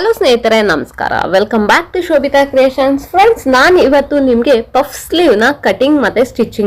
Hello ಸ್ನೇಹಿತರೆ, ನಮಸ್ಕಾರ. Welcome back to Shobhita creations friends ನಾನು ಇವತ್ತು ನಿಮಗೆ ಪಫ್ ಸ್ಲೀವ್ನ ಕಟಿಂಗ್ ಮತ್ತೆ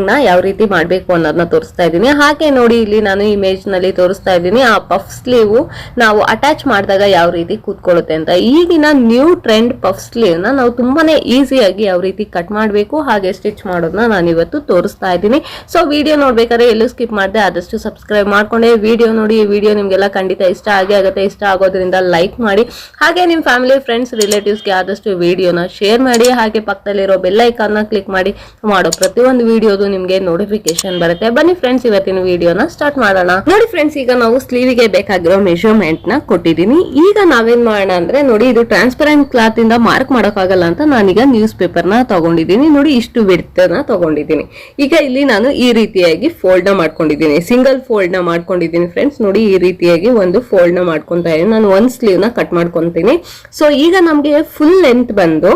ನ ಯಾವ ರೀತಿ ಮಾಡಬೇಕು ಅನ್ನೋದನ್ನ ತೋರಿಸ್ತಾ ಇದ್ದೀನಿ. ಹಾಗೆ ನೋಡಿ, ಇಲ್ಲಿ ನಾನು ಇಮೇಜ್ನಲ್ಲಿ ತೋರಿಸ್ತಾ ಇದ್ದೀನಿ. ಆ ಪಫ್ ಸ್ಲೀವ್ ನಾವು ಅಟ್ಯಾಚ್ ಮಾಡಿದಾಗ ಯಾವ ರೀತಿ ಕೂತ್ಕೊಳ್ಳುತ್ತೆ ಅಂತ. ಈಗಿನ ನ್ಯೂ ಟ್ರೆಂಡ್ ಪಫ್ನ ನಾವು ತುಂಬಾನೇ ಈಸಿಯಾಗಿ ಯಾವ ರೀತಿ ಕಟ್ ಮಾಡಬೇಕು, ಹಾಗೆ ಸ್ಟಿಚ್ ಮಾಡೋದನ್ನ ನಾನು ಇವತ್ತು ತೋರಿಸ್ತಾ ಇದ್ದೀನಿ. ಸೊ ವಿಡಿಯೋ ನೋಡ್ಬೇಕಾದ್ರೆ ಎಲ್ಲೂ ಸ್ಕಿಪ್ ಮಾಡಿದೆ ಆದಷ್ಟು ಸಬ್ಸ್ಕ್ರೈಬ್ ಮಾಡ್ಕೊಂಡೆ. ವಿಡಿಯೋ ನೋಡಿ, ಈ ವಿಡಿಯೋ ನಿಮ್ಗೆಲ್ಲ ಖಂಡಿತ ಇಷ್ಟ ಆಗೇ ಆಗುತ್ತೆ. ಇಷ್ಟ ಆಗೋದ್ರಿಂದ ಲೈಕ್ ಮಾಡಿ. ಹಾಗೆ ನಿಮ್ಮ ಫ್ಯಾಮಿಲಿ ಫ್ರೆಂಡ್ಸ್ ರಿಲೇಟಿವ್ಸ್ಗೆ ಆದಷ್ಟು ವಿಡಿಯೋನ ಶೇರ್ ಮಾಡಿ, ಹಾಗೆ ಪಕ್ಕದಲ್ಲಿರೋ ಬೆಲ್ ಐಕಾನ್ನ ಕ್ಲಿಕ್ ಮಾಡಿ ಮಾಡೋ ಪ್ರತಿಯೊಂದು ವಿಡಿಯೋದು ನಿಮಗೆ ನೋಟಿಫಿಕೇಶನ್ ಬರುತ್ತೆ. ಬನ್ನಿ ಫ್ರೆಂಡ್ಸ್ ಇವತ್ತಿನ ವಿಡಿಯೋನ ಸ್ಟಾರ್ಟ್ ಮಾಡೋಣ. ನೋಡಿ ಫ್ರೆಂಡ್ಸ್ ಈಗ ನಾವು ಸ್ಲೀವಿಗೆ ಬೇಕಾಗಿರೋ ಮೆಷರ್ಮೆಂಟ್ನ ಕೊಟ್ಟಿದ್ದೀನಿ. ಈಗ ನಾವೇನ್ ಮಾಡೋಣ ಅಂದ್ರೆ ನೋಡಿ, ಇದು ಟ್ರಾನ್ಸ್ಪರೆಂಟ್ ಕ್ಲಾತ್ ಇಂದ ಮಾರ್ಕ್ ಮಾಡೋಕ್ಕಾಗಲ್ಲ ಅಂತ ನಾನೀಗ ನ್ಯೂಸ್ ಪೇಪರ್ನ ತಗೊಂಡಿದ್ದೀನಿ. ನೋಡಿ, ಇಷ್ಟು ಬಿಡ್ತನ ತಗೊಂಡಿದ್ದೀನಿ. ಈಗ ಇಲ್ಲಿ ನಾನು ಈ ರೀತಿಯಾಗಿ ಫೋಲ್ಡ್ನ ಮಾಡ್ಕೊಂಡಿದ್ದೀನಿ. ಸಿಂಗಲ್ ಫೋಲ್ಡ್ನ ಮಾಡ್ಕೊಂಡಿದ್ದೀನಿ ಫ್ರೆಂಡ್ಸ್ ನೋಡಿ, ಈ ರೀತಿಯಾಗಿ ಒಂದು ಫೋಲ್ಡ್ನ ಮಾಡ್ಕೊಂತಾ ಇದ್ದೀನಿ. ನಾನು ಒಂದ್ ಸ್ಲೀವ್ನ ಕಟ್ ಮಾಡ್ಕೊಂತೀನಿ. ಸೊ ಈಗ ನಮಗೆ ಫುಲ್ ಲೆಂತ್ ಬಂದು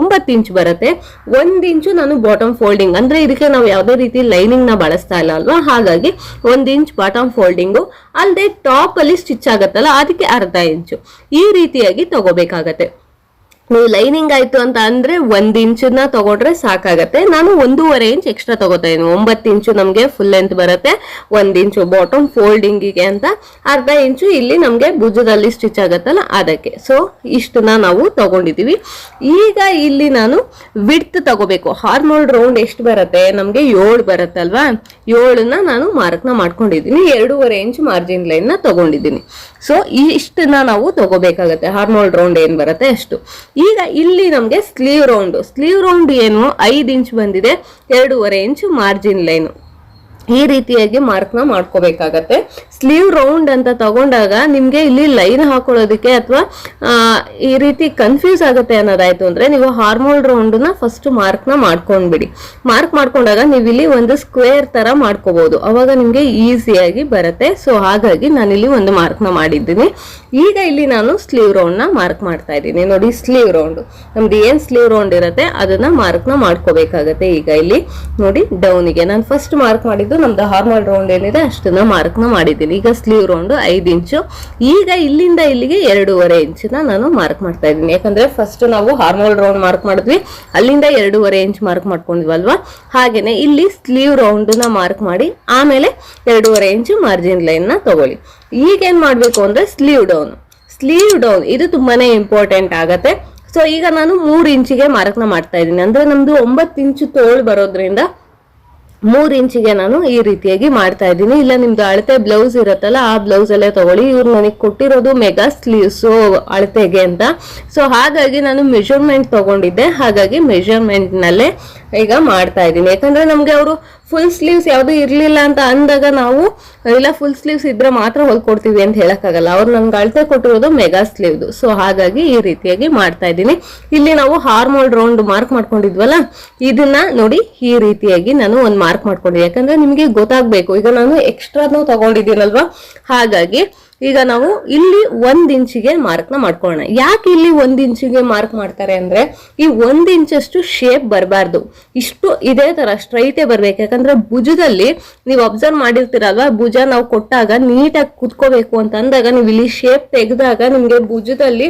ಒಂಬತ್ತು ಇಂಚ್ ಬರುತ್ತೆ. ಒಂದ್ ಇಂಚು ನಾನು ಬಾಟಮ್ ಫೋಲ್ಡಿಂಗ್ ಅಂದ್ರೆ ಇದಕ್ಕೆ ನಾವು ಯಾವುದೇ ರೀತಿ ಲೈನಿಂಗ್ನ ಬಳಸ್ತಾ ಇಲ್ಲ ಅಲ್ವಾ? ಹಾಗಾಗಿ ಒಂದ್ ಇಂಚ್ ಬಾಟಮ್ ಫೋಲ್ಡಿಂಗು ಅಲ್ಲದೆ ಟಾಪ್ ಅಲ್ಲಿ ಸ್ಟಿಚ್ ಆಗುತ್ತಲ್ಲ, ಅದಕ್ಕೆ ಅರ್ಧ ಇಂಚು. ಈ ರೀತಿಯಾಗಿ ತಗೋಬೇಕಾಗತ್ತೆ. ನೀವು ಲೈನಿಂಗ್ ಆಯ್ತು ಅಂತ ಅಂದ್ರೆ ಒಂದ್ ಇಂಚನ್ನ ತಗೊಂಡ್ರೆ ಸಾಕಾಗತ್ತೆ. ನಾನು ಒಂದೂವರೆ ಇಂಚ್ ಎಕ್ಸ್ಟ್ರಾ ತಗೋತಾ ಇದ್ದೀನಿ ಒಂಬತ್ತು ಇಂಚು ನಮಗೆ ಫುಲ್ ಲೆಂತ್ ಬರುತ್ತೆ. ಒಂದ್ ಇಂಚು ಬಾಟಮ್ ಫೋಲ್ಡಿಂಗಿಗೆ ಅಂತ. ಅರ್ಧ ಇಂಚು ಇಲ್ಲಿ ನಮಗೆ ಭುಜದಲ್ಲಿ ಸ್ಟಿಚ್ ಆಗತ್ತಲ್ಲ, ಅದಕ್ಕೆ. ಸೊ ಇಷ್ಟನ್ನ ನಾವು ತಗೊಂಡಿದೀವಿ ಈಗ ಇಲ್ಲಿ ನಾನು ವಿಡ್ತ್ ತಗೋಬೇಕು. ಹಾರ್ಮೋಲ್ ರೌಂಡ್ ಎಷ್ಟು ಬರುತ್ತೆ? ನಮಗೆ ಏಳು ಬರುತ್ತಲ್ವಾ? ಏಳನ್ನ ನಾನು ಮಾರ್ಕ್ನ ಮಾಡ್ಕೊಂಡಿದ್ದೀನಿ. ಎರಡೂವರೆ ಇಂಚ್ ಮಾರ್ಜಿನ್ ಲೈನ್ನ ತಗೊಂಡಿದ್ದೀನಿ. ಸೊ ಇಷ್ಟನ್ನ ನಾವು ತಗೋಬೇಕಾಗತ್ತೆ. ಹಾರ್ಮೋಲ್ ರೌಂಡ್ ಏನ್ ಬರುತ್ತೆ ಅಷ್ಟು. ಈಗ ಇಲ್ಲಿ ನಮಗೆ ಸ್ಲೀವ್ ರೌಂಡು ಸ್ಲೀವ್ ರೌಂಡ್ ಏನು ಐದು ಇಂಚ್ ಬಂದಿದೆ, ಎರಡೂವರೆ ಇಂಚ್ ಮಾರ್ಜಿನ್ ಲೈನ್ ಈ ರೀತಿಯಾಗಿ ಮಾರ್ಕ್ನ ಮಾಡ್ಕೋಬೇಕಾಗತ್ತೆ. ಸ್ಲೀವ್ ರೌಂಡ್ ಅಂತ ತಗೊಂಡಾಗ ನಿಮ್ಗೆ ಇಲ್ಲಿ ಲೈನ್ ಹಾಕೊಳ್ಳೋದಕ್ಕೆ ಅಥವಾ ಈ ರೀತಿ ಕನ್ಫ್ಯೂಸ್ ಆಗುತ್ತೆ ಅನ್ನೋದಾಯ್ತು ಅಂದ್ರೆ ನೀವು ಹಾರ್ಮೋಲ್ ರೌಂಡ್ನ ಫಸ್ಟ್ ಮಾರ್ಕ್ನ ಮಾಡ್ಕೊಂಡ್ಬಿಡಿ. ಮಾರ್ಕ್ ಮಾಡ್ಕೊಂಡಾಗ ನೀವು ಇಲ್ಲಿ ಒಂದು ಸ್ಕ್ವೇರ್ ತರ ಮಾಡ್ಕೋಬಹುದು ಅವಾಗ ನಿಮ್ಗೆ ಈಸಿಯಾಗಿ ಬರುತ್ತೆ. ಸೊ ಹಾಗಾಗಿ ನಾನು ಇಲ್ಲಿ ಒಂದು ಮಾರ್ಕ್ನ ಮಾಡಿದ್ದೀನಿ. ಈಗ ಇಲ್ಲಿ ನಾನು ಸ್ಲೀವ್ ರೌಂಡ್ನ ಮಾರ್ಕ್ ಮಾಡ್ತಾ ಇದ್ದೀನಿ. ನೋಡಿ ಸ್ಲೀವ್ ರೌಂಡ್ ನಮ್ದು ಏನ್ ಸ್ಲೀವ್ ರೌಂಡ್ ಇರುತ್ತೆ, ಅದನ್ನ ಮಾರ್ಕ್ನ ಮಾಡ್ಕೋಬೇಕಾಗತ್ತೆ ಈಗ ಇಲ್ಲಿ. ನೋಡಿ ಡೌನಿಗೆ ನಾನು ಫಸ್ಟ್ ಮಾರ್ಕ್ ಮಾಡಿದ್ದು ನಮ್ದು ಹಾರ್ಮಲ್ ರೌಂಡ್ ಏನಿದೆ, ಅಷ್ಟನ್ನ ಮಾರ್ಕ್ನ ಮಾಡಿದ್ದೀನಿ. ಈಗ ಸ್ಲೀವ್ ರೌಂಡ್ ಐದು ಇಂಚು ಈಗ ಇಲ್ಲಿಂದ ಇಲ್ಲಿಗೆ ಎರಡೂವರೆ ಇಂಚಿನ ನಾನು ಮಾರ್ಕ್ ಮಾಡ್ತಾ ಇದ್ದೀನಿ. ಯಾಕಂದ್ರೆ ಫಸ್ಟ್ ನಾವು ಹಾರ್ಮಲ್ ರೌಂಡ್ ಮಾರ್ಕ್ ಮಾಡಿದ್ವಿ. ಅಲ್ಲಿಂದ ಎರಡೂವರೆ ಇಂಚ್ ಮಾರ್ಕ್ ಮಾಡ್ಕೊಂಡಿದ್ವಲ್ವಾ? ಹಾಗೇನೆ ಇಲ್ಲಿ ಸ್ಲೀವ್ ರೌಂಡ್ನ ಮಾರ್ಕ್ ಮಾಡಿ, ಆಮೇಲೆ ಎರಡೂವರೆ ಇಂಚು ಮಾರ್ಜಿನ್ ಲೈನ್ನ ತಗೊಳ್ಳಿ. ಈಗ ಏನ್ ಮಾಡ್ಬೇಕು ಅಂದ್ರೆ ಸ್ಲೀವ್ ಡೌನ್ ಸ್ಲೀವ್ ಡೌನ್ ಇದು ತುಂಬಾನೇ ಇಂಪಾರ್ಟೆಂಟ್ ಆಗತ್ತೆ. ಸೊ ಈಗ ನಾನು ಮೂರು ಇಂಚಿಗೆ ಮಾರ್ಕ್ನ ಮಾಡ್ತಾ ಇದ್ದೀನಿ. ಅಂದ್ರೆ ನಮ್ದು ಒಂಬತ್ತು ಇಂಚು ತೋಳು ಬರೋದ್ರಿಂದ ಮೂರ್ ಇಂಚಿಗೆ ನಾನು ಈ ರೀತಿಯಾಗಿ ಮಾಡ್ತಾ ಇದ್ದೀನಿ. ಇಲ್ಲ, ನಿಮ್ದು ಅಳತೆ ಬ್ಲೌಸ್ ಇರುತ್ತಲ್ಲ, ಆ ಬ್ಲೌಸ್ ಅಲ್ಲೇ ತಗೊಳ್ಳಿ. ಇವ್ರು ನನಗೆ ಕೊಟ್ಟಿರೋದು ಮೆಗಾ ಸ್ಲೀವ್ಸ್ ಅಳತೆಗೆ ಅಂತ. ಸೊ ಹಾಗಾಗಿ ನಾನು ಮೆಷರ್ಮೆಂಟ್ ತಗೊಂಡಿದ್ದೆ. ಹಾಗಾಗಿ ಮೆಷರ್ಮೆಂಟ್ ನಲ್ಲೇ ಈಗ ಮಾಡ್ತಾ ಇದ್ದೀನಿ. ಯಾಕಂದ್ರೆ ನಮ್ಗೆ ಅವರು ಫುಲ್ ಸ್ಲೀವ್ಸ್ ಯಾವುದು ಇರಲಿಲ್ಲ ಅಂತ ಅಂದಾಗ ನಾವು, ಇಲ್ಲ ಫುಲ್ ಸ್ಲೀವ್ಸ್ ಇದ್ರೆ ಮಾತ್ರ ಹೊಲ್ಕೊಡ್ತೀವಿ ಅಂತ ಹೇಳಕ್ಕಾಗಲ್ಲ. ಅವ್ರು ನನ್ಗೆ ಅಳತೆ ಕೊಟ್ಟಿರೋದು ಮೆಗಾ ಸ್ಲೀವ್ದು ಸೊ ಹಾಗಾಗಿ ಈ ರೀತಿಯಾಗಿ ಮಾಡ್ತಾ ಇದ್ದೀನಿ. ಇಲ್ಲಿ ನಾವು ಹಾರ್ಮೋಲ್ ರೌಂಡ್ ಮಾರ್ಕ್ ಮಾಡ್ಕೊಂಡಿದ್ವಲ್ಲ, ಇದನ್ನ ನೋಡಿ ಈ ರೀತಿಯಾಗಿ ನಾನು ಒಂದು ಮಾರ್ಕ್ ಮಾಡ್ಕೊಂಡಿದ್ದೆ ಯಾಕಂದ್ರೆ ನಿಮಗೆ ಗೊತ್ತಾಗ್ಬೇಕು. ಈಗ ನಾನು ಎಕ್ಸ್ಟ್ರಾನು ತಗೊಂಡಿದ್ದೀನಲ್ವಾ? ಹಾಗಾಗಿ ಈಗ ನಾವು ಇಲ್ಲಿ ಒಂದ್ ಇಂಚಿಗೆ ಮಾರ್ಕ್ನ ಮಾಡ್ಕೊಳ್ಳೋಣ. ಯಾಕೆ ಇಲ್ಲಿ ಒಂದ್ ಇಂಚಿಗೆ ಮಾರ್ಕ್ ಮಾಡ್ತಾರೆ ಅಂದ್ರೆ ಈ ಒಂದ್ ಇಂಚಷ್ಟು ಶೇಪ್ ಬರಬಾರ್ದು. ಇಷ್ಟು ಇದೇ ತರ ಸ್ಟ್ರೈಟೇ ಬರ್ಬೇಕು. ಯಾಕಂದ್ರೆ ಭುಜದಲ್ಲಿ ನೀವು ಅಬ್ಸರ್ವ್ ಮಾಡಿರ್ತೀರಲ್ವಾ? ಭುಜ ನಾವು ಕೊಟ್ಟಾಗ ನೀಟಾಗಿ ಕುತ್ಕೋಬೇಕು ಅಂತ ಅಂದಾಗ ನೀವು ಇಲ್ಲಿ ಶೇಪ್ ತೆಗೆದಾಗ ನಿಮ್ಗೆ ಭುಜದಲ್ಲಿ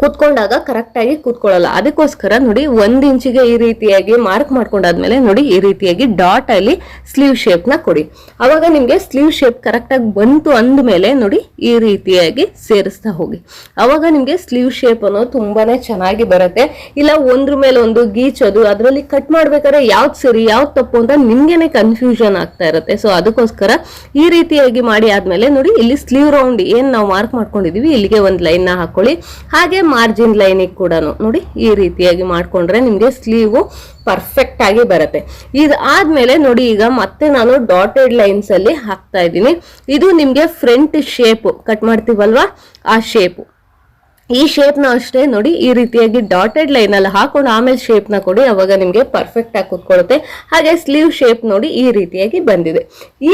ಕೂತ್ಕೊಂಡಾಗ ಕರೆಕ್ಟಾಗಿ ಕೂತ್ಕೊಳ್ಳಲ್ಲ. ಅದಕ್ಕೋಸ್ಕರ ನೋಡಿ ಒಂದು ಇಂಚಿಗೆ ಈ ರೀತಿಯಾಗಿ ಮಾರ್ಕ್ ಮಾಡ್ಕೊಂಡಾದ್ಮೇಲೆ ನೋಡಿ ಈ ರೀತಿಯಾಗಿ ಡಾಟ್ ಅಲ್ಲಿ ಸ್ಲೀವ್ ಶೇಪ್ನ ಕೊಡಿ. ಅವಾಗ ನಿಮಗೆ ಸ್ಲೀವ್ ಶೇಪ್ ಕರೆಕ್ಟಾಗಿ ಬಂತು ಅಂದಮೇಲೆ ನೋಡಿ ಈ ರೀತಿಯಾಗಿ ಸೇರಿಸ್ತಾ ಹೋಗಿ. ಅವಾಗ ನಿಮಗೆ ಸ್ಲೀವ್ ಶೇಪ್ ಅನ್ನೋದು ತುಂಬಾನೇ ಚೆನ್ನಾಗಿ ಬರುತ್ತೆ. ಇಲ್ಲ ಒಂದ್ರ ಮೇಲೆ ಒಂದು ಗೀಚೋದು ಅದರಲ್ಲಿ ಕಟ್ ಮಾಡ್ಬೇಕಾದ್ರೆ ಯಾವ್ದು ಸರಿ, ಯಾವ್ದು ತಪ್ಪು ಅಂತ ನಿಮ್ಗೆನೆ ಕನ್ಫ್ಯೂಷನ್ ಆಗ್ತಾ ಇರುತ್ತೆ. ಸೊ ಅದಕ್ಕೋಸ್ಕರ ಈ ರೀತಿಯಾಗಿ ಮಾಡಿ ಆದ್ಮೇಲೆ ನೋಡಿ ಇಲ್ಲಿ ಸ್ಲೀವ್ ರೌಂಡ್ ಏನ್ ನಾವು ಮಾರ್ಕ್ ಮಾಡ್ಕೊಂಡಿದೀವಿ, ಇಲ್ಲಿಗೆ ಒಂದು ಲೈನ್ನ ಹಾಕೊಳ್ಳಿ. ಹಾಗೆ ಮಾರ್ಜಿನ್ ಲೈನಿಗೆ ಕೂಡ ನೋಡಿ, ಈ ರೀತಿಯಾಗಿ ಮಾಡ್ಕೊಂಡ್ರೆ ನಿಮ್ಗೆ ಸ್ಲೀವು ಪರ್ಫೆಕ್ಟ್ ಆಗಿ ಬರುತ್ತೆ. ಇದು ಆದ್ಮೇಲೆ ನೋಡಿ, ಈಗ ಮತ್ತೆ ನಾನು ಡಾಟೆಡ್ ಲೈನ್ಸ್ ಅಲ್ಲಿ ಹಾಕ್ತಾ ಇದ್ದೀನಿ. ಇದು ನಿಮ್ಗೆ ಫ್ರಂಟ್ ಶೇಪ್ ಕಟ್ ಮಾಡ್ತೀವಲ್ವಾ? ಆ ಶೇಪ್ ಈ ಶೇಪ್ನ ಅಷ್ಟೇ ನೋಡಿ, ಈ ರೀತಿಯಾಗಿ ಡಾಟೆಡ್ ಲೈನ್ ಅಲ್ಲಿ ಹಾಕೊಂಡು ಆಮೇಲೆ ಶೇಪ್ನ ಕೊಡಿ, ಅವಾಗ ನಿಮಗೆ ಪರ್ಫೆಕ್ಟ್ ಆಗಿ ಕುತ್ಕೊಳ್ಳುತ್ತೆ ಹಾಗೆ ಸ್ಲೀವ್ ಶೇಪ್ ನೋಡಿ ಈ ರೀತಿಯಾಗಿ ಬಂದಿದೆ.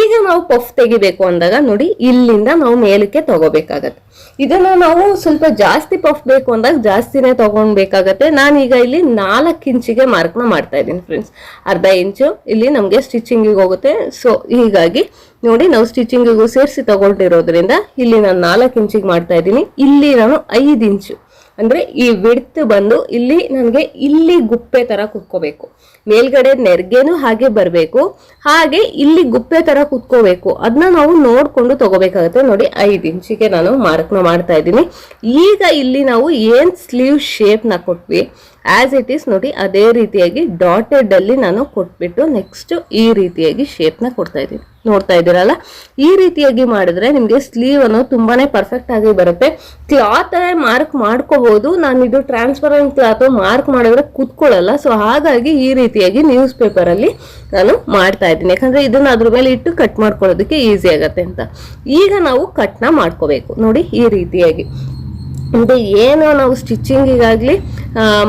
ಈಗ ನಾವು ಪಫ್ ತೆಗಿಬೇಕು ಅಂದಾಗ ನೋಡಿ, ಇಲ್ಲಿಂದ ನಾವು ಮೇಲಕ್ಕೆ ತಗೋಬೇಕಾಗತ್ತೆ. ಇದನ್ನ ನಾವು ಸ್ವಲ್ಪ ಜಾಸ್ತಿ ಪಫ್ ಬೇಕು ಅಂದಾಗ ಜಾಸ್ತಿನೇ ತಗೊಳ್ಬೇಕಾಗತ್ತೆ ನಾನೀಗ ಇಲ್ಲಿ ನಾಲ್ಕು ಇಂಚಿಗೆ ಮಾರ್ಕ್ನ ಮಾಡ್ತಾ ಇದ್ದೀನಿ ಫ್ರೆಂಡ್ಸ್ ಅರ್ಧ ಇಂಚು ಇಲ್ಲಿ ನಮಗೆ ಸ್ಟಿಚಿಂಗಿಗೆ ಹೋಗುತ್ತೆ. ಸೊ ಹೀಗಾಗಿ ನೋಡಿ ನಾವು ಸ್ಟಿಚಿಂಗಿಗೂ ಸೇರಿಸಿ ತಗೊಂಡಿರೋದ್ರಿಂದ ಇಲ್ಲಿ ನಾನು ನಾಲ್ಕು ಇಂಚಿಗೆ ಮಾಡ್ತಾ ಇದ್ದೀನಿ. ಇಲ್ಲಿ ನಾನು ಐದು ಇಂಚು ಅಂದ್ರೆ ಈ ವಿಡ್ತ್ ಬಂದು ಇಲ್ಲಿ ನನಗೆ ಇಲ್ಲಿ ಗುಪ್ಪೆ ತರ ಕುತ್ಕೋಬೇಕು. ಮೇಲ್ಗಡೆ ನೆರ್ಗೆನೂ ಹಾಗೆ ಬರಬೇಕು. ಹಾಗೆ ಇಲ್ಲಿ ಗುಪ್ಪೆ ತರ ಕುತ್ಕೋಬೇಕು. ಅದನ್ನ ನಾವು ನೋಡ್ಕೊಂಡು ತಗೋಬೇಕಾಗುತ್ತೆ. ನೋಡಿ ಐದು ಇಂಚಿಗೆ ನಾನು ಮಾರ್ಕ್ನ ಮಾಡ್ತಾ ಇದ್ದೀನಿ. ಈಗ ಇಲ್ಲಿ ನಾವು ಏನ್ ಸ್ಲೀವ್ ಶೇಪ್ನ ಕೊಟ್ವಿ? ಆಸ್ ಇಟ್ ಈಸ್ ನೋಡಿ, ಅದೇ ರೀತಿಯಾಗಿ ಡಾಟೆಡ್ ಅಲ್ಲಿ ನಾನು ಕೊಟ್ಬಿಟ್ಟು ನೆಕ್ಸ್ಟ್ ಈ ರೀತಿಯಾಗಿ ಶೇಪ್ನ ಕೊಡ್ತಾ ಇದ್ದೀನಿ. ನೋಡ್ತಾ ಇದ್ದೀರಲ್ಲ? ಈ ರೀತಿಯಾಗಿ ಮಾಡಿದ್ರೆ ನಿಮಗೆ ಸ್ಲೀವ್ ಅನ್ನೋದು ತುಂಬಾನೇ ಪರ್ಫೆಕ್ಟ್ ಆಗಿ ಬರುತ್ತೆ. ಕ್ಲಾತ್ ಮಾರ್ಕ್ ಮಾಡ್ಕೋಬಹುದು ನಾನು ಇದು ಟ್ರಾನ್ಸ್ಪರೆಂಟ್ ಕ್ಲಾತ್ ಮಾರ್ಕ್ ಮಾಡಿದ್ರೆ ಕುತ್ಕೊಳ್ಳಲ್ಲ. ಸೊ ಹಾಗಾಗಿ ಈ ರೀತಿಯಾಗಿ ನ್ಯೂಸ್ ಪೇಪರ್ ಅಲ್ಲಿ ನಾನು ಮಾಡ್ತಾ ಇದ್ದೀನಿ. ಯಾಕಂದ್ರೆ ಇದನ್ನ ಅದ್ರ ಮೇಲೆ ಇಟ್ಟು ಕಟ್ ಮಾಡ್ಕೊಳ್ಳೋದಕ್ಕೆ ಈಸಿ ಆಗತ್ತೆ ಅಂತ. ಈಗ ನಾವು ಕಟ್ನ ಮಾಡ್ಕೋಬೇಕು. ನೋಡಿ, ಈ ರೀತಿಯಾಗಿ. ಇದು ಏನು ನಾವು ಸ್ಟಿಚಿಂಗಿಗಾಗಲಿ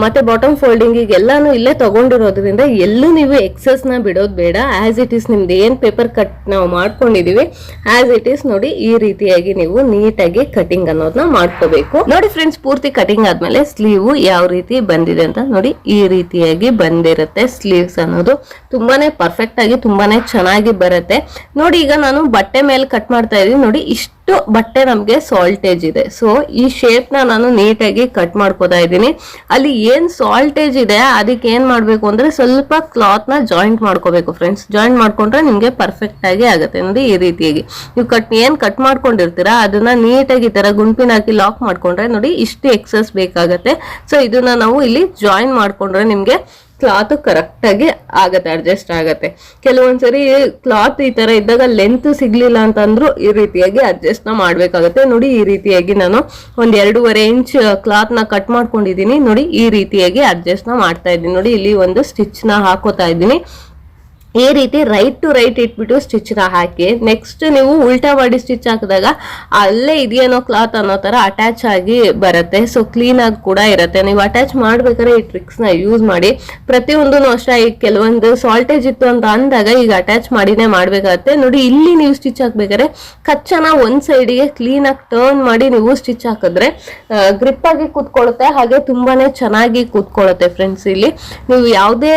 ಮತ್ತೆ ಬಾಟಮ್ ಫೋಲ್ಡಿಂಗಿಗೆ ಎಲ್ಲಾನು ಇಲ್ಲೇ ತಗೊಂಡಿರೋದ್ರಿಂದ ಎಲ್ಲೂ ನೀವು ಎಕ್ಸಸ್ನ ಬಿಡೋದು ಬೇಡ. ಆ್ಯಸ್ ಇಟ್ ಈಸ್ ನಿಮ್ದು ಏನು ಪೇಪರ್ ಕಟ್ ನಾವು ಮಾಡ್ಕೊಂಡಿದೀವಿ ಆ್ಯಸ್ ಇಟ್ ಈಸ್ ನೋಡಿ ಈ ರೀತಿಯಾಗಿ ನೀವು ನೀಟಾಗಿ ಕಟಿಂಗ್ ಅನ್ನೋದನ್ನ ಮಾಡ್ಕೋಬೇಕು. ನೋಡಿ ಫ್ರೆಂಡ್ಸ್ ಪೂರ್ತಿ ಕಟಿಂಗ್ ಆದ್ಮೇಲೆ ಸ್ಲೀವ್ ಯಾವ ರೀತಿ ಬಂದಿದೆ ಅಂತ ನೋಡಿ ಈ ರೀತಿಯಾಗಿ ಬಂದಿರುತ್ತೆ ಸ್ಲೀವ್ಸ್ ಅನ್ನೋದು. ತುಂಬಾನೇ ಪರ್ಫೆಕ್ಟ್ ಆಗಿ ತುಂಬಾನೇ ಚೆನ್ನಾಗಿ ಬರುತ್ತೆ. ನೋಡಿ ಈಗ ನಾನು ಬಟ್ಟೆ ಮೇಲೆ ಕಟ್ ಮಾಡ್ತಾ ಇದೀನಿ. ನೋಡಿ ಇಷ್ಟು ಬಟ್ಟೆ ನಮಗೆ ಸಾಲ್ಟೇಜ್ ಇದೆ. ಸೊ ಈ ಶೇಪ್ನ ನಾನು ನೀಟಾಗಿ ಕಟ್ ಮಾಡ್ಕೋತಾ ಇದ್ದೀನಿ. ಅಲ್ಲಿ ಏನು ಸಾಲ್ಟೇಜ್ ಇದೆ, ಅದಕ್ಕೆ ಏನು ಮಾಡಬೇಕು ಅಂದ್ರೆ ಸ್ವಲ್ಪ ಕ್ಲಾತ್ನ ಜಾಯಿಂಟ್ ಮಾಡ್ಕೋಬೇಕು ಫ್ರೆಂಡ್ಸ್ ಜಾಯಿಂಟ್ ಮಾಡ್ಕೊಂಡ್ರೆ ನಿಮಗೆ ಪರ್ಫೆಕ್ಟ್ ಆಗಿ ಆಗುತ್ತೆ ನೋಡಿ ಈ ರೀತಿಯಾಗಿ. ನೀವು ಕಟ್ ಏನು ಕಟ್ ಮಾಡ್ಕೊಂಡಿರ್ತೀರಾ, ಅದನ್ನ ನೀಟಾಗಿ ಈ ಥರ ಗುಂಪಿನ ಹಾಕಿ ಲಾಕ್ ಮಾಡ್ಕೊಂಡ್ರೆ ನೋಡಿ ಇಷ್ಟು ಎಕ್ಸಸ್ ಬೇಕಾಗತ್ತೆ. ಸೊ ಇದನ್ನ ನಾವು ಇಲ್ಲಿ ಜಾಯಿನ್ ಮಾಡ್ಕೊಂಡ್ರೆ ನಿಮ್ಗೆ ಕ್ಲಾತ್ ಕರೆಕ್ಟ್ ಆಗಿ ಆಗತ್ತೆ ಅಡ್ಜಸ್ಟ್ ಆಗತ್ತೆ. ಕೆಲವೊಂದ್ಸರಿ ಕ್ಲಾತ್ ಈ ತರ ಇದ್ದಾಗ ಲೆಂತ್ ಸಿಗ್ಲಿಲ್ಲ ಅಂತಂದ್ರು ಈ ರೀತಿಯಾಗಿ ಅಡ್ಜಸ್ಟ್ನ ಮಾಡ್ಬೇಕಾಗತ್ತೆ. ನೋಡಿ, ಈ ರೀತಿಯಾಗಿ ನಾನು ಒಂದ್ ಎರಡೂವರೆ ಇಂಚ್ ಕ್ಲಾತ್ನ ಕಟ್ ಮಾಡ್ಕೊಂಡಿದೀನಿ. ನೋಡಿ, ಈ ರೀತಿಯಾಗಿ ಅಡ್ಜಸ್ಟ್ನ ಮಾಡ್ತಾ ಇದ್ದೀನಿ. ನೋಡಿ, ಇಲ್ಲಿ ಒಂದು ಸ್ಟಿಚ್ನ ಹಾಕೋತಾ ಇದ್ದೀನಿ. ಈ ರೀತಿ ರೈಟ್ ಟು ರೈಟ್ ಇಟ್ಬಿಟ್ಟು ಸ್ಟಿಚ್ನ ಹಾಕಿ ನೆಕ್ಸ್ಟ್ ನೀವು ಉಲ್ಟಾ ಮಾಡಿ ಸ್ಟಿಚ್ ಹಾಕಿದಾಗ ಅಲ್ಲೇ ಇದೆಯೇನೋ ಕ್ಲಾತ್ ಅನ್ನೋ ತರ ಅಟ್ಯಾಚ್ ಆಗಿ ಬರುತ್ತೆ. ಸೊ ಕ್ಲೀನ್ ಆಗಿ ಕೂಡ ಇರುತ್ತೆ. ನೀವು ಅಟ್ಯಾಚ್ ಮಾಡ್ಬೇಕಾದ್ರೆ ಈ ಟ್ರಿಕ್ಸ್ನ ಯೂಸ್ ಮಾಡಿ. ಪ್ರತಿಯೊಂದೂ ಅಷ್ಟೇ ಈಗ ಕೆಲವೊಂದು ಸಾಲ್ಟೇಜ್ ಇತ್ತು ಅಂತ ಅಂದಾಗ ಈಗ ಅಟ್ಯಾಚ್ ಮಾಡಿನೇ ಮಾಡಬೇಕಾಗುತ್ತೆ. ನೋಡಿ, ಇಲ್ಲಿ ನೀವು ಸ್ಟಿಚ್ ಹಾಕ್ಬೇಕಾದ್ರೆ ಕಚ್ಚನ ಒಂದು ಸೈಡಿಗೆ ಕ್ಲೀನ್ ಆಗಿ ಟರ್ನ್ ಮಾಡಿ ನೀವು ಸ್ಟಿಚ್ ಹಾಕಿದ್ರೆ ಗ್ರಿಪ್ ಆಗಿ ಕೂತ್ಕೊಳ್ಳುತ್ತೆ, ಹಾಗೆ ತುಂಬಾನೇ ಚೆನ್ನಾಗಿ ಕೂತ್ಕೊಳ್ಳುತ್ತೆ ಫ್ರೆಂಡ್ಸ್ ಇಲ್ಲಿ. ನೀವು ಯಾವುದೇ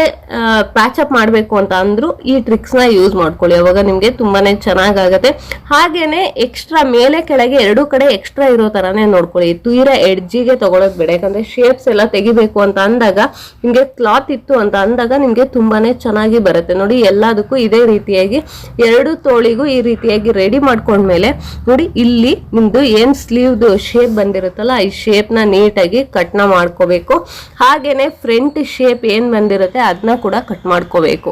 ಪ್ಯಾಚ್ ಅಪ್ ಮಾಡಬೇಕು ಅಂತ ಅಂದ್ರೂ ಈ ಟ್ರಿಕ್ಸ್ನ ಯೂಸ್ ಮಾಡ್ಕೊಳ್ಳಿ. ಅವಾಗ ನಿಮ್ಗೆ ತುಂಬಾನೇ ಚೆನ್ನಾಗಾಗತ್ತೆ. ಹಾಗೇನೆ ಎಕ್ಸ್ಟ್ರಾ ಮೇಲೆ ಕೆಳಗೆ ಎರಡು ಕಡೆ ಎಕ್ಸ್ಟ್ರಾ ಇರೋ ತರಾನೇ ನೋಡ್ಕೊಳ್ಳಿ. ತೀರಾ ಎಡ್ಜಿಗೆ ತಗೊಳೋದ್ ಬೇಡ. ಯಾಕಂದರೆ ಶೇಪ್ಸ್ ಎಲ್ಲ ತೆಗಿಬೇಕು ಅಂತ ಅಂದಾಗ, ನಿಮಗೆ ಕ್ಲಾತ್ ಇತ್ತು ಅಂತ ಅಂದಾಗ ನಿಮ್ಗೆ ತುಂಬಾನೇ ಚೆನ್ನಾಗಿ ಬರುತ್ತೆ. ನೋಡಿ, ಎಲ್ಲದಕ್ಕೂ ಇದೇ ರೀತಿಯಾಗಿ ಎರಡು ತೋಳಿಗೂ ಈ ರೀತಿಯಾಗಿ ರೆಡಿ ಮಾಡ್ಕೊಂಡ್ಮೇಲೆ, ನೋಡಿ, ಇಲ್ಲಿ ನಿಮ್ದು ಏನ್ ಸ್ಲೀವ್ದು ಶೇಪ್ ಬಂದಿರುತ್ತಲ್ಲ, ಈ ಶೇಪ್ನ ನೀಟಾಗಿ ಕಟ್ನ ಮಾಡ್ಕೋಬೇಕು. ಹಾಗೇನೆ ಫ್ರಂಟ್ ಶೇಪ್ ಏನ್ ಬಂದಿರುತ್ತೆ ಅದನ್ನ ಕೂಡ ಕಟ್ ಮಾಡ್ಕೋಬೇಕು.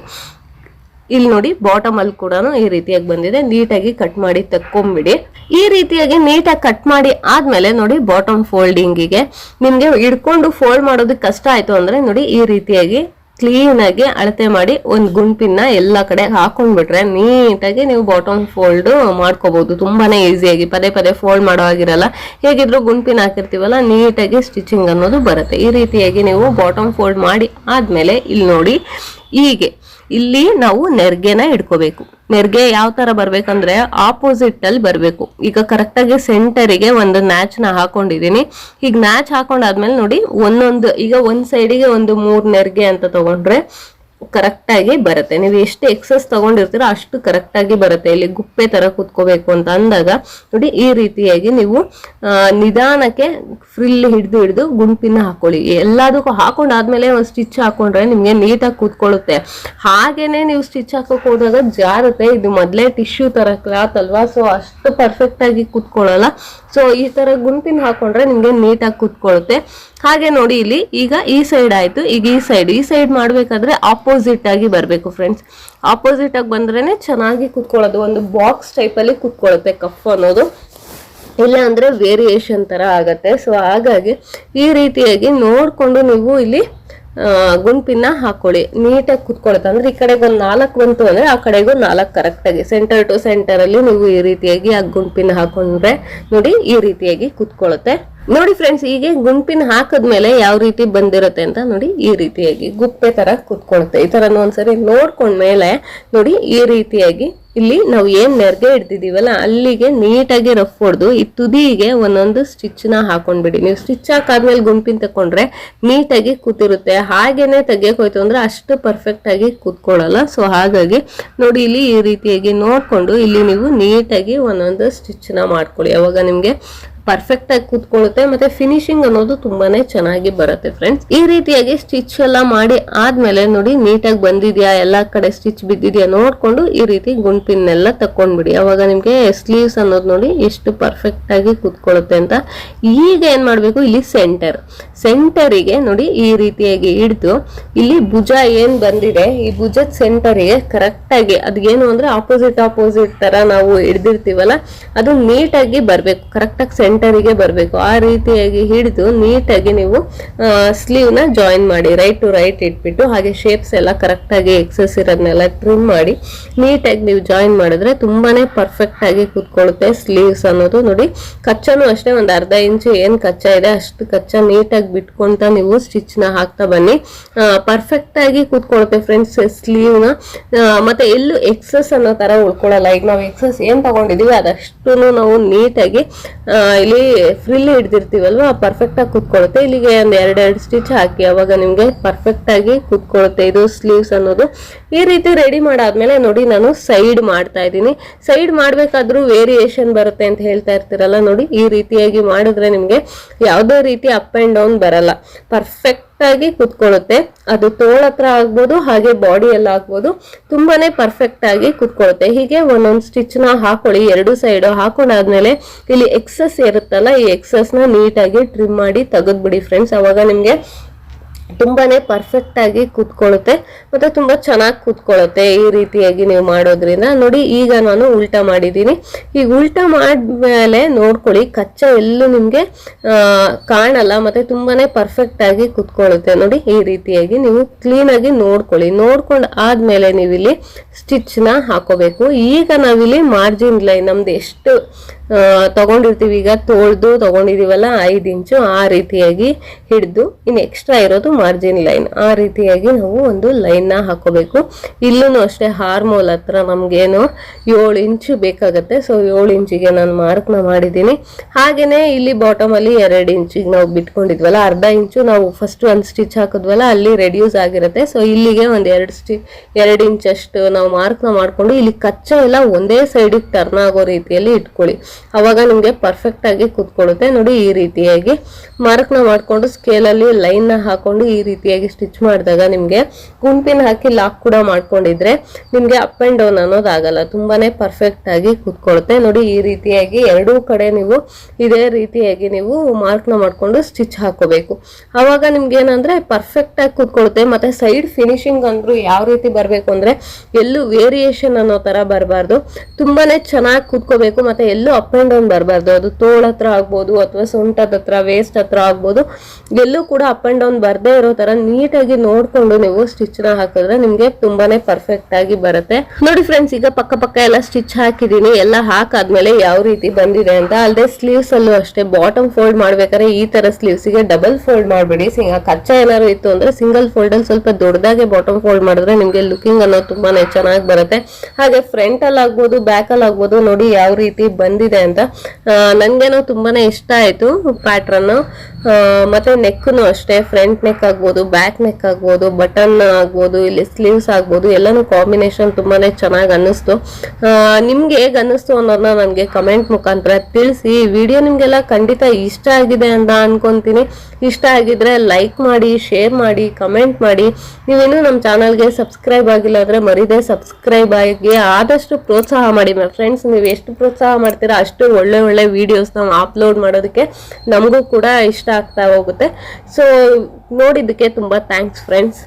ಇಲ್ಲಿ ನೋಡಿ ಬಾಟಮ್ ಅಲ್ಲಿ ಕೂಡ ಈ ರೀತಿಯಾಗಿ ಬಂದಿದೆ. ನೀಟಾಗಿ ಕಟ್ ಮಾಡಿ ತಕ್ಕೊಂಬಿಡಿ. ಈ ರೀತಿಯಾಗಿ ನೀಟಾಗಿ ಕಟ್ ಮಾಡಿ ಆದ್ಮೇಲೆ ನೋಡಿ ಬಾಟಮ್ ಫೋಲ್ಡಿಂಗಿಗೆ ನಿಮ್ಗೆ ಹಿಡ್ಕೊಂಡು ಫೋಲ್ಡ್ ಮಾಡೋದಕ್ಕೆ ಕಷ್ಟ ಆಯ್ತು ಅಂದ್ರೆ ನೋಡಿ ಈ ರೀತಿಯಾಗಿ ಕ್ಲೀನ್ ಆಗಿ ಅಳತೆ ಮಾಡಿ ಒಂದು ಗುಂಪಿನ ಎಲ್ಲ ಕಡೆ ಹಾಕೊಂಡ್ಬಿಟ್ರೆ ನೀಟಾಗಿ ನೀವು ಬಾಟಮ್ ಫೋಲ್ಡ್ ಮಾಡ್ಕೋಬಹುದು ತುಂಬಾನೇ ಈಸಿಯಾಗಿ ಪದೇ ಪದೇ ಫೋಲ್ಡ್ ಮಾಡೋ ಆಗಿರಲ್ಲ ಹೇಗಿದ್ರು ಗುಂಪಿನ ಹಾಕಿರ್ತೀವಲ್ಲ, ನೀಟಾಗಿ ಸ್ಟಿಚಿಂಗ್ ಅನ್ನೋದು ಬರುತ್ತೆ. ಈ ರೀತಿಯಾಗಿ ನೀವು ಬಾಟಮ್ ಫೋಲ್ಡ್ ಮಾಡಿ ಆದ್ಮೇಲೆ ಇಲ್ಲಿ ನೋಡಿ, ಹೀಗೆ. ಇಲ್ಲಿ ನಾವು ನೆರ್ಗೆನ ಇಟ್ಕೋಬೇಕು ನೆರ್ಗೆ ಯಾವ ತರ ಬರ್ಬೇಕಂದ್ರೆ ಆಪೋಸಿಟ್ ಅಲ್ಲಿ ಬರ್ಬೇಕು. ಈಗ ಕರೆಕ್ಟ್ ಆಗಿ ಸೆಂಟರಿಗೆ ಒಂದು ನ್ಯಾಚ್ನ ಹಾಕೊಂಡಿದೀನಿ. ಈಗ ನ್ಯಾಚ್ ಹಾಕೊಂಡಾದ್ಮೇಲೆ ನೋಡಿ ಒಂದೊಂದು, ಈಗ ಒಂದ್ ಸೈಡಿಗೆ ಒಂದು ಮೂರ್ ನೆರ್ಗೆ ಅಂತ ತಗೊಂಡ್ರೆ ಕರೆಕ್ಟ್ ಆಗಿ ಬರುತ್ತೆ. ನೀವು ಎಷ್ಟು ಎಕ್ಸಸ್ ತಗೊಂಡಿರ್ತೀರೋ ಅಷ್ಟು ಕರೆಕ್ಟಾಗಿ ಬರುತ್ತೆ. ಇಲ್ಲಿ ಗುಪ್ಪೆ ತರ ಕೂತ್ಕೋಬೇಕು ಅಂತ ಅಂದಾಗ ನೋಡಿ ಈ ರೀತಿಯಾಗಿ ನೀವು ನಿಧಾನಕ್ಕೆ ಫ್ರಿಲ್ ಹಿಡಿದು ಹಿಡಿದು ಗುಂಪಿನ ಹಾಕೊಳ್ಳಿ. ಎಲ್ಲದಕ್ಕೂ ಹಾಕೊಂಡಾದ್ಮೇಲೆ ಒಂದು ಸ್ಟಿಚ್ ಹಾಕೊಂಡ್ರೆ ನಿಮಗೆ ನೀಟಾಗಿ ಕೂತ್ಕೊಳ್ಳುತ್ತೆ. ಹಾಗೇನೆ ನೀವು ಸ್ಟಿಚ್ ಹಾಕೋಕ್ ಹೋದಾಗ ಜಾರುತ್ತೆ. ಇದು ಮೊದಲೇ ಟಿಶ್ಯೂ ತರ ಕ್ಲಾತ್ ಅಲ್ವಾ? ಸೊ ಅಷ್ಟು ಪರ್ಫೆಕ್ಟ್ ಆಗಿ ಕೂತ್ಕೊಳ್ಳಲ್ಲ. ಸೊ ಈ ತರ ಗುಂಪಿನ ಹಾಕೊಂಡ್ರೆ ನಿಮಗೆ ನೀಟಾಗಿ ಕೂತ್ಕೊಳ್ಳುತ್ತೆ. ಹಾಗೆ ನೋಡಿ ಇಲ್ಲಿ ಈಗ ಈ ಸೈಡ್ ಆಯಿತು. ಈಗ ಈ ಸೈಡ್ ಈ ಸೈಡ್ ಮಾಡಬೇಕಾದ್ರೆ ಆಪೋಸಿಟ್ ಆಗಿ ಬರಬೇಕು ಫ್ರೆಂಡ್ಸ್ ಆಪೋಸಿಟ್ ಆಗಿ ಬಂದ್ರೇ ಚೆನ್ನಾಗಿ ಕೂತ್ಕೊಳ್ಳೋದು. ಒಂದು ಬಾಕ್ಸ್ ಟೈಪಲ್ಲಿ ಕುತ್ಕೊಳ್ಳುತ್ತೆ ಕಫ್ ಅನ್ನೋದು. ಇಲ್ಲ ಅಂದರೆ ವೇರಿಯೇಷನ್ ಥರ ಆಗುತ್ತೆ. ಸೊ ಹಾಗಾಗಿ ಈ ರೀತಿಯಾಗಿ ನೋಡಿಕೊಂಡು ನೀವು ಇಲ್ಲಿ ಗುಂಪಿನ ಹಾಕೊಳ್ಳಿ. ನೀಟಾಗಿ ಕುತ್ಕೊಳುತ್ತೆ. ಅಂದ್ರೆ ಈ ಕಡೆಗೆ ಒಂದು ನಾಲ್ಕು ಬಂತು ಅಂದ್ರೆ ಆ ಕಡೆಗೂ ನಾಲ್ಕು ಕರೆಕ್ಟಾಗಿ ಸೆಂಟರ್ ಟು ಸೆಂಟರ್ ಅಲ್ಲಿ ನೀವು ಈ ರೀತಿಯಾಗಿ ಆ ಗುಂಪಿನ ಹಾಕೊಂಡ್ರೆ ನೋಡಿ ಈ ರೀತಿಯಾಗಿ ಕುತ್ಕೊಳ್ಳುತ್ತೆ ನೋಡಿ ಫ್ರೆಂಡ್ಸ್ ಹೀಗೆ ಗುಂಪಿನ ಹಾಕಿದ್ಮೇಲೆ ಯಾವ ರೀತಿ ಬಂದಿರುತ್ತೆ ಅಂತ ನೋಡಿ ಈ ರೀತಿಯಾಗಿ ಗುಪ್ಪೆ ತರ ಕುತ್ಕೊಳುತ್ತೆ. ಈ ತರ ಒಂದ್ಸರಿ ನೋಡ್ಕೊಂಡ್ಮೇಲೆ ನೋಡಿ ಈ ರೀತಿಯಾಗಿ ಇಲ್ಲಿ ನಾವು ಏನ್ ನೆರ್ಗೆ ಇಡ್ತಿದೀವಲ್ಲ, ಅಲ್ಲಿಗೆ ನೀಟಾಗಿ ರಫ್ ಹೊಡೆದು ಈ ತುದಿಗೆ ಒಂದೊಂದು ಸ್ಟಿಚ್ನ ಹಾಕೊಂಡ್ಬಿಡಿ. ನೀವು ಸ್ಟಿಚ್ ಹಾಕಾದ್ಮೇಲೆ ಗುಂಪಿನ ತಕೊಂಡ್ರೆ ನೀಟಾಗಿ ಕೂತಿರುತ್ತೆ. ಹಾಗೇನೆ ಹೋಯ್ತು ಅಂದ್ರೆ ಅಷ್ಟು ಪರ್ಫೆಕ್ಟ್ ಆಗಿ ಕೂತ್ಕೊಳ್ಳಲ್ಲ. ಸೊ ಹಾಗಾಗಿ ನೋಡಿ ಇಲ್ಲಿ ಈ ರೀತಿಯಾಗಿ ನೋಡ್ಕೊಂಡು ಇಲ್ಲಿ ನೀವು ನೀಟಾಗಿ ಒಂದೊಂದು ಸ್ಟಿಚ್ನ ಮಾಡ್ಕೊಳ್ಳಿ. ಅವಾಗ ನಿಮ್ಗೆ ಪರ್ಫೆಕ್ಟ್ ಆಗಿ ಕೂತ್ಕೊಳ್ಳುತ್ತೆ, ಮತ್ತೆ ಫಿನಿಶಿಂಗ್ ಅನ್ನೋದು ತುಂಬಾನೇ ಚೆನ್ನಾಗಿ ಬರುತ್ತೆ ಫ್ರೆಂಡ್ಸ್ ಈ ರೀತಿಯಾಗಿ ಸ್ಟಿಚ್ ಎಲ್ಲ ಮಾಡಿ ಆದ್ಮೇಲೆ ನೋಡಿ, ನೀಟಾಗಿ ಬಂದಿದ್ಯಾ, ಎಲ್ಲಾ ಕಡೆ ಸ್ಟಿಚ್ ಬಿದ್ದಿದ್ಯಾ ನೋಡ್ಕೊಂಡು ಈ ರೀತಿ ಗುಂಪಿನೆಲ್ಲ ತಕೊಂಡ್ಬಿಡಿ ಅವಾಗ ನಿಮ್ಗೆ ಸ್ಲೀವ್ಸ್ ಅನ್ನೋದು ನೋಡಿ ಎಷ್ಟು ಪರ್ಫೆಕ್ಟ್ ಆಗಿ ಕೂತ್ಕೊಳ್ಳುತ್ತೆ ಅಂತ. ಈಗ ಏನ್ ಮಾಡ್ಬೇಕು, ಇಲ್ಲಿ ಸೆಂಟರ್ ಸೆಂಟರಿಗೆ ನೋಡಿ ಈ ರೀತಿಯಾಗಿ ಹಿಡಿದು, ಇಲ್ಲಿ ಭುಜ ಏನ್ ಬಂದಿದೆ, ಈ ಭುಜದ ಸೆಂಟರಿಗೆ ಕರೆಕ್ಟ್ ಆಗಿ ಅದೇನು ಅಂದ್ರೆ ಆಪೋಸಿಟ್ ಆಪೋಸಿಟ್ ತರ ನಾವು ಹಿಡ್ದಿರ್ತೀವಲ್ಲ, ಅದು ನೀಟಾಗಿ ಬರ್ಬೇಕು. ಕರೆಕ್ಟ್ ಆಗಿ ಸೆಂಟರಿಗೆ ಬರಬೇಕು. ಆ ರೀತಿಯಾಗಿ ಹಿಡಿದು ನೀಟಾಗಿ ನೀವು ಸ್ಲೀವ್ನ ಜಾಯಿನ್ ಮಾಡಿ ರೈಟ್ ಟು ರೈಟ್ ಇಟ್ಬಿಟ್ಟು ಹಾಗೆ ಶೇಪ್ಸ್ ಎಲ್ಲ ಕರೆಕ್ಟಾಗಿ ಎಕ್ಸಸ್ ಇರೋದನ್ನೆಲ್ಲ ಟ್ರಿಮ್ ಮಾಡಿ ನೀಟಾಗಿ ನೀವು ಜಾಯಿನ್ ಮಾಡಿದ್ರೆ ತುಂಬಾ ಪರ್ಫೆಕ್ಟಾಗಿ ಕೂತ್ಕೊಳ್ಳುತ್ತೆ ಸ್ಲೀವ್ಸ್ ಅನ್ನೋದು. ನೋಡಿ, ಕಚ್ಚನೂ ಅಷ್ಟೇ, ಒಂದು ಅರ್ಧ ಇಂಚು ಏನು ಕಚ್ಚಾ ಇದೆ, ಅಷ್ಟು ಕಚ್ಚಾ ನೀಟಾಗಿ ಬಿಟ್ಕೊಂತ ನೀವು ಸ್ಟಿಚ್ನ ಹಾಕ್ತಾ ಬನ್ನಿ. ಪರ್ಫೆಕ್ಟಾಗಿ ಕೂತ್ಕೊಳ್ಳುತ್ತೆ ಫ್ರೆಂಡ್ಸ್ ಸ್ಲೀವ್ನ ಮತ್ತು ಎಲ್ಲೂ ಎಕ್ಸಸ್ ಅನ್ನೋ ಥರ ಉಳ್ಕೊಳ್ಳಲ್ಲ. ಈಗ ನಾವು ಎಕ್ಸಸ್ ಏನು ತಗೊಂಡಿದೀವಿ ಅದಷ್ಟು ನಾವು ನೀಟಾಗಿ ಇಲ್ಲಿ ಫ್ರಿಲ್ ಹಿಡ್ದಿರ್ತೀವಲ್ವಾ? ಪರ್ಫೆಕ್ಟ್ ಆಗಿ ಕುತ್ಕೊಳುತ್ತೆ. ಇಲ್ಲಿಗೆ ಒಂದ್ ಸ್ಟಿಚ್ ಹಾಕಿ. ಅವಾಗ ನಿಮ್ಗೆ ಪರ್ಫೆಕ್ಟ್ ಆಗಿ ಕುತ್ಕೊಳುತ್ತೆ ಇದು ಸ್ಲೀವ್ಸ್ ಅನ್ನೋದು. ಈ ರೀತಿ ರೆಡಿ ಮಾಡಾದ್ಮೇಲೆ ನೋಡಿ ನಾನು ಸೈಡ್ ಮಾಡ್ತಾ ಇದ್ದೀನಿ. ಸೈಡ್ ಮಾಡ್ಬೇಕಾದ್ರೂ ವೇರಿಯೇಷನ್ ಬರುತ್ತೆ ಅಂತ ಹೇಳ್ತಾ ಇರ್ತೀರಲ್ಲ ನೋಡಿ. ಈ ರೀತಿಯಾಗಿ ಮಾಡಿದ್ರೆ ನಿಮ್ಗೆ ಯಾವುದೇ ರೀತಿ ಅಪ್ ಅಂಡ್ ಡೌನ್ ಬರಲ್ಲ. ಪರ್ಫೆಕ್ಟ್ ಆಗಿ ಕುತ್ಕೊಳ್ಳುತ್ತೆ. ಅದು ತೋಳ ಹತ್ರ ಆಗ್ಬೋದು, ಹಾಗೆ ಬಾಡಿ ಆಗ್ಬೋದು, ತುಂಬಾನೇ ಪರ್ಫೆಕ್ಟ್ ಆಗಿ ಕುತ್ಕೊಳ್ಳುತ್ತೆ. ಹೀಗೆ ಒಂದೊಂದು ಸ್ಟಿಚ್ನ ಹಾಕೊಳ್ಳಿ, ಎರಡು ಸೈಡ್ ಹಾಕೊಂಡಾದ್ಮೇಲೆ ಇಲ್ಲಿ ಎಕ್ಸಸ್ ಇರುತ್ತಲ್ಲ ಈ ಎಕ್ಸಸ್ನ ನೀಟಾಗಿ ಟ್ರಿಮ್ ಮಾಡಿ ತೆಗೆದ್ಬಿಡಿ ಫ್ರೆಂಡ್ಸ್ ಅವಾಗ ನಿಮ್ಗೆ ತುಂಬಾನೇ ಪರ್ಫೆಕ್ಟ್ ಆಗಿ ಕೂತ್ಕೊಳ್ಳುತ್ತೆ ಮತ್ತೆ ತುಂಬಾ ಚೆನ್ನಾಗಿ ಕೂತ್ಕೊಳ್ಳುತ್ತೆ ಈ ರೀತಿಯಾಗಿ ನೀವು ಮಾಡೋದ್ರಿಂದ. ನೋಡಿ, ಈಗ ನಾನು ಉಲ್ಟಾ ಮಾಡಿದ್ದೀನಿ. ಈಗ ಉಲ್ಟಾ ಮಾಡಿದ್ಮೇಲೆ ನೋಡ್ಕೊಳ್ಳಿ, ಕಚ್ಚಾ ಎಲ್ಲೂ ನಿಮಗೆ ಕಾಣಲ್ಲ, ಮತ್ತೆ ತುಂಬಾನೇ ಪರ್ಫೆಕ್ಟ್ ಆಗಿ ಕೂತ್ಕೊಳ್ಳುತ್ತೆ. ನೋಡಿ, ಈ ರೀತಿಯಾಗಿ ನೀವು ಕ್ಲೀನ್ ಆಗಿ ನೋಡ್ಕೊಳ್ಳಿ. ನೋಡ್ಕೊಂಡು ಆದ್ಮೇಲೆ ನೀವಿಲ್ಲಿ ಸ್ಟಿಚ್ನ ಹಾಕೋಬೇಕು. ಈಗ ನಾವಿಲ್ಲಿ ಮಾರ್ಜಿನ್ ಲೈನ್ ನಮ್ದು ಎಷ್ಟು ತಗೊಂಡಿರ್ತೀವಿ. ಈಗ ತೋಳ್ದು ತಗೊಂಡಿದೀವಲ್ಲ, ಐದು ಇಂಚು ಆ ರೀತಿಯಾಗಿ ಹಿಡಿದು ಇನ್ನು ಎಕ್ಸ್ಟ್ರಾ ಇರೋದು ಮಾರ್ಜಿನ್ ಲೈನ್ ಆ ರೀತಿಯಾಗಿ ನಾವು ಒಂದು ಲೈನ್ನ ಹಾಕೋಬೇಕು. ಇಲ್ಲೂ ಅಷ್ಟೇ ಹಾರ್ಮೋಲ್ ಹತ್ರ ನಮಗೇನು ಏಳು ಇಂಚು ಬೇಕಾಗತ್ತೆ. ಸೊ ಏಳು ಇಂಚಿಗೆ ನಾನು ಮಾರ್ಕ್ನ ಮಾಡಿದ್ದೀನಿ. ಹಾಗೆಯೇ ಇಲ್ಲಿ ಬಾಟಮಲ್ಲಿ ಎರಡು ಇಂಚಿಗೆ ನಾವು ಬಿಟ್ಕೊಂಡಿದ್ವಲ್ಲ, ಅರ್ಧ ಇಂಚು ನಾವು ಫಸ್ಟ್ ಒಂದು ಸ್ಟಿಚ್ ಹಾಕಿದ್ವಲ್ಲ, ಅಲ್ಲಿ ರೆಡ್ಯೂಸ್ ಆಗಿರುತ್ತೆ. ಸೊ ಇಲ್ಲಿಗೆ ಒಂದು ಎರಡು ಸ್ಟಿ ಎರಡು ಇಂಚಷ್ಟು ನಾವು ಮಾರ್ಕ್ನ ಮಾಡ್ಕೊಂಡು, ಇಲ್ಲಿ ಕಚ್ಚಾ ಎಲ್ಲ ಒಂದೇ ಸೈಡಿಗೆ ಟರ್ನ್ ಆಗೋ ರೀತಿಯಲ್ಲಿ ಇಟ್ಕೊಳ್ಳಿ. ಅವಾಗ ನಿಮಗೆ ಪರ್ಫೆಕ್ಟ್ ಆಗಿ ಕೂತ್ಕೊಳ್ಳುತ್ತೆ. ನೋಡಿ ಈ ರೀತಿಯಾಗಿ ಮಾರ್ಕ್ನ ಮಾಡ್ಕೊಂಡು ಲೈನ್ನ ಅಲ್ಲಿ ಲೈನ್ನ ಹಾಕೊಂಡು ಈ ರೀತಿಯಾಗಿ ಸ್ಟಿಚ್ ಮಾಡಿದಾಗ ನಿಮಗೆ ಗುಂಪಿನ ಹಾಕಿ ಲಾಕ್ ಕೂಡ ಮಾಡ್ಕೊಂಡಿದ್ರೆ ನಿಮಗೆ ಅಪ್ ಆ್ಯಂಡ್ ಡೌನ್ ಅನ್ನೋದಾಗಲ್ಲ. ತುಂಬಾನೇ ಪರ್ಫೆಕ್ಟ್ ಆಗಿ ಕೂತ್ಕೊಳ್ಳುತ್ತೆ. ನೋಡಿ ಈ ರೀತಿಯಾಗಿ ಎರಡೂ ಕಡೆ ನೀವು ಇದೇ ರೀತಿಯಾಗಿ ನೀವು ಮಾರ್ಕ್ನ ಮಾಡ್ಕೊಂಡು ಸ್ಟಿಚ್ ಹಾಕೋಬೇಕು ಆವಾಗ ನಿಮ್ಗೆ ಏನಂದ್ರೆ ಪರ್ಫೆಕ್ಟ್ ಆಗಿ ಕೂತ್ಕೊಳ್ಳುತ್ತೆ. ಮತ್ತೆ ಸೈಡ್ ಫಿನಿಶಿಂಗ್ ಅಂದ್ರು ಯಾವ ರೀತಿ ಬರಬೇಕು ಅಂದ್ರೆ ಎಲ್ಲೂ ವೇರಿಯೇಷನ್ ಅನ್ನೋ ತರ ಬರಬಾರ್ದು. ತುಂಬಾನೇ ಚೆನ್ನಾಗಿ ಕೂತ್ಕೋಬೇಕು. ಮತ್ತೆ ಎಲ್ಲೂ ಅಪ್ ಅಂಡ್ ಡೌನ್ ಬರಬಾರ್ದು. ಅದು ತೋಳ ಹತ್ರ ಆಗ್ಬೋದು ಅಥವಾ ಸೊಂಟದ ಹತ್ರ ವೇಸ್ಟ್ ಹತ್ರ ಆಗ್ಬೋದು. ಎಲ್ಲೂ ಕೂಡ ಅಪ್ ಅಂಡ್ ಡೌನ್ ಬರದೇ ಇರೋ ತರ ನೀಟಾಗಿ ನೋಡ್ಕೊಂಡು ನೀವು ಸ್ಟಿಚ್ನ ಹಾಕಿದ್ರೆ ನಿಮ್ಗೆ ತುಂಬಾನೇ ಪರ್ಫೆಕ್ಟ್ ಆಗಿ ಬರುತ್ತೆ. ನೋಡಿ ಫ್ರೆಂಡ್ಸ್ ಈಗ ಪಕ್ಕ ಪಕ್ಕ ಎಲ್ಲ ಸ್ಟಿಚ್ ಹಾಕಿದೀನಿ. ಎಲ್ಲ ಹಾಕಾದ್ಮೇಲೆ ಯಾವ ರೀತಿ ಬಂದಿದೆ ಅಂತ. ಅಲ್ಲದೆ ಸ್ಲೀವ್ಸ್ ಅಲ್ಲೂ ಅಷ್ಟೇ ಬಾಟಮ್ ಫೋಲ್ಡ್ ಮಾಡ್ಬೇಕಾದ್ರೆ ಈ ತರ ಸ್ಲೀವ್ಸ್ಗೆ ಡಬಲ್ ಫೋಲ್ಡ್ ಮಾಡ್ಬಿಡಿ. ಕಚ್ಚಾ ಏನಾದ್ರು ಇತ್ತು ಅಂದ್ರೆ ಸಿಂಗಲ್ ಫೋಲ್ಡ್ ಅಲ್ಲಿ ಸ್ವಲ್ಪ ದೊಡ್ಡದಾಗೆ ಬಾಟಮ್ ಫೋಲ್ಡ್ ಮಾಡಿದ್ರೆ ನಿಮ್ಗೆ ಲುಕಿಂಗ್ ಅನ್ನೋದು ತುಂಬಾನೇ ಚೆನ್ನಾಗಿ ಬರುತ್ತೆ. ಹಾಗೆ ಫ್ರಂಟ್ ಅಲ್ಲಿ ಆಗ್ಬೋದು ಬ್ಯಾಕ್ ಅಲ್ಲಿ ಆಗ್ಬೋದು ನೋಡಿ ಯಾವ ರೀತಿ ಬಂದಿದೆ ಅಂತ. ನನಗೇನು ತುಂಬಾ ಇಷ್ಟ ಆಯ್ತು ಪ್ಯಾಟ್ರನ್ನು ಮತ್ತೆ ನೆಕ್ಕೂ ಅಷ್ಟೇ ಫ್ರಂಟ್ ನೆಕ್ ಆಗ್ಬೋದು ಬ್ಯಾಕ್ ನೆಕ್ ಆಗ್ಬೋದು ಬಟನ್ ಆಗ್ಬೋದು, ಇಲ್ಲಿ ಸ್ಲೀವ್ಸ್ ಆಗ್ಬೋದು, ಎಲ್ಲಾನು ಕಾಂಬಿನೇಷನ್ ತುಂಬಾನೇ ಚೆನ್ನಾಗಿ ಅನ್ನಿಸ್ತು. ನಿಮ್ಗೆ ಹೇಗೆ ಅನ್ನಿಸ್ತು ಅನ್ನೋದನ್ನ ನನಗೆ ಕಮೆಂಟ್ ಮುಖಾಂತರ ತಿಳಿಸಿ. ವಿಡಿಯೋ ನಿಮಗೆಲ್ಲ ಖಂಡಿತ ಇಷ್ಟ ಆಗಿದೆ ಅಂತ ಅನ್ಕೊಂತೀನಿ. ಇಷ್ಟ ಆಗಿದ್ರೆ ಲೈಕ್ ಮಾಡಿ ಶೇರ್ ಮಾಡಿ ಕಮೆಂಟ್ ಮಾಡಿ. ನೀವೇನು ನಮ್ಮ ಚಾನಲ್ಗೆ ಸಬ್ಸ್ಕ್ರೈಬ್ ಆಗಿಲ್ಲ ಅಂದ್ರೆ ಮರಿದೇ ಸಬ್ಸ್ಕ್ರೈಬ್ ಆಗಿ ಆದಷ್ಟು ಪ್ರೋತ್ಸಾಹ ಮಾಡಿ ಫ್ರೆಂಡ್ಸ್ ನೀವು ಎಷ್ಟು ಪ್ರೋತ್ಸಾಹ ಮಾಡ್ತೀರಾ ಅಷ್ಟು ಒಳ್ಳೆ ಒಳ್ಳೆ ವಿಡಿಯೋಸ್ ನಾವು ಅಪ್ಲೋಡ್ ಮಾಡೋದಕ್ಕೆ ನಮಗೂ ಕೂಡ ಇಷ್ಟ ಆಗ್ತಾ ಹೋಗುತ್ತೆ. ಸೊ ನೋಡಿದ್ದಕ್ಕೆ ತುಂಬಾ ಥ್ಯಾಂಕ್ಸ್ ಫ್ರೆಂಡ್ಸ್